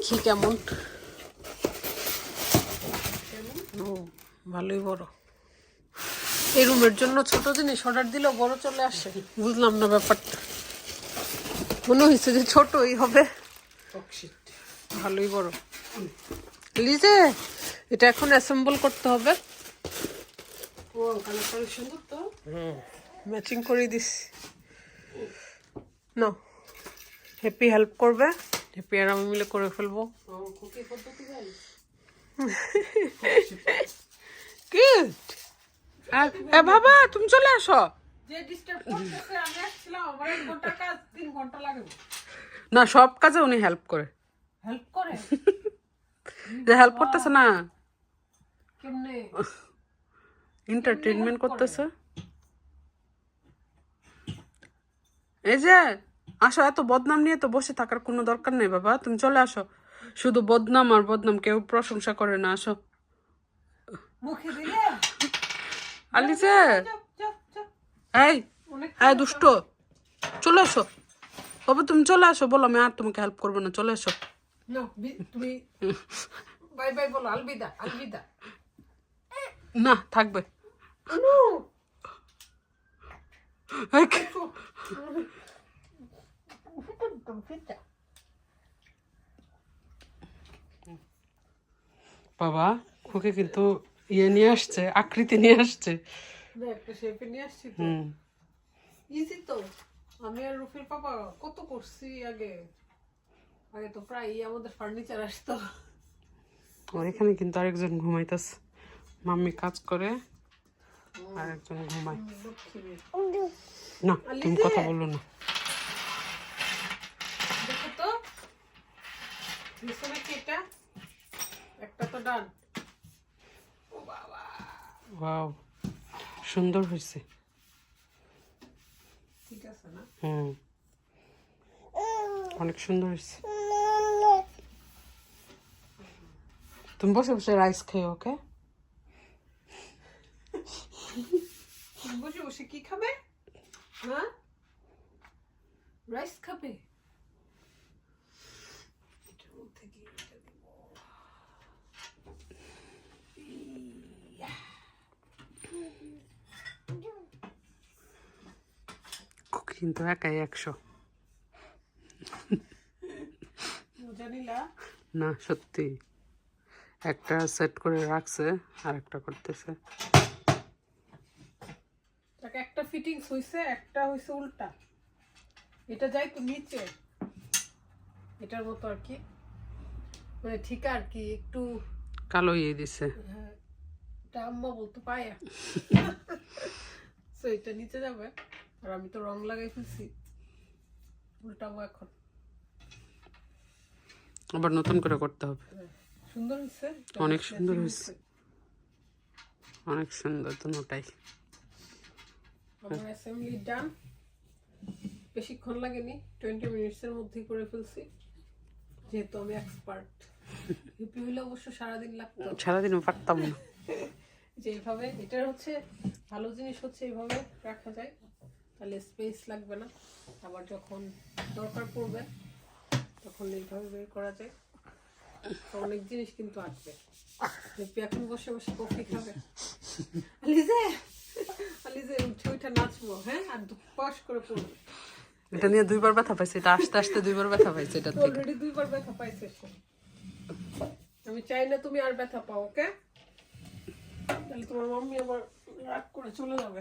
দেখি কেমন। ও ভালোই বড়। এই রুমের জন্য ছোট জিনিস অর্ডার দিলেও বড় চলে আসে। বুঝলাম না ব্যাপারটা। মনে হয়েছে যে ছোটই হবে। ভালোই বড়। লিজে এটা এখন অ্যাসেম্বল করতে হবে। ম্যাচিং করে দিস। না হ্যাপি হেল্প করবে। আর আমি মিলে করে ফেলব কিউট এ বাবা তুমি চলে আসো না সব কাজে উনি হেল্প করে হেল্প করে যে হেল্প করতেছে না এন্টারটেনমেন্ট করতেছে এই যে আসো এত বদনাম নিয়ে তো বসে থাকার কোনো দরকার নেই বাবা। তুমি চলে আসো। শুধু বদনাম আর বদনাম কেউ প্রশংসা করে না আসো। চাপ এই এই দুষ্ট চলে আসো। বাবা তুমি চলে আসো বলো আমি আর তোমাকে হেল্প করব না চলে আসো। তুমি বাই বাই বলো আলবিদা আলবিদা। না থাকবে। বাবা খুকে কিন্তু ইয়ে নিয়ে আসছে আকৃতি নিয়ে আসছে একটা শেপে নিয়ে আসছি তো হুম ইজি তো আমি আর রুফির পাপা কত করছি আগে আগে তো প্রায় আমাদের ফার্নিচার আসতো আর এখানে কিন্তু আরেকজন ঘুমাইতেছে মাম্মি কাজ করে আর একজন ঘুমায় না তুমি কথা বলল না দেখো তো এটা? একটা তো ডান। ও বাবা। ওয়াও সুন্দর হয়েছে। ঠিক আছে না? হুম। অনেক সুন্দর হয়েছে। তুমি বসে বসে রাইস খেয়ে ওকে? তুমি বসে বসে কি খাবে? হ্যাঁ? রাইস খাবে? এটার এটা দিব? কিন্তু একাই একশো। না সত্যি। একটা সেট করে রাখছে আর একটা করতেছে একটা ফিটিংস হইছে একটা হইছে উল্টা। এটা যাই তো নিচে। এটার মতো আর কি। মানে ঠিক আর কি একটু কালো ইয়ে দিছে। হ্যাঁ, এটা আম্মা বলতে পায়া। তো এটা নিচে যাবে আর আমি তো রং লাগাই ফেলছি। উল্টাবো এখন। আবার নতুন করে করতে হবে। সুন্দর হয়েছে অনেক সুন্দর হয়েছে। অনেক সুন্দর দুটাই আমার অ্যাসেম্বলি ডান বেশিক্ষণ লাগেনি টোয়েন্টি মিনিটসের মধ্যেই করে ফেলছি। যেহেতু আমি এক্সপার্ট হিপি হলে অবশ্য সারাদিন লাগতো। সারাদিনও পারতাম না। যে এইভাবে এটার হচ্ছে ভালো জিনিস হচ্ছে এইভাবে রাখা যায়। তাহলে স্পেস লাগবে না। আবার যখন দরকার পড়বে তখন এইভাবে বের করা যায়। অনেক জিনিস কিন্তু আসবে। হিপি এখন বসে বসে কফি খাবে। আলিজে আলিজে উঠে উঠে নাচবো হ্যাঁ? আর পাশ করে পড়বে। এটা নিয়ে দুইবার ব্যথা পাইছে, এটা আস্তে আস্তে দুইবার ব্যথা পাইছে এটা থেকে অলরেডি দুইবার ব্যথা পাইছে আমি চাই না তুমি আর ব্যথা পাও ওকে তাহলে তোমার মাম্মি আবার রাগ করে চলে যাবে।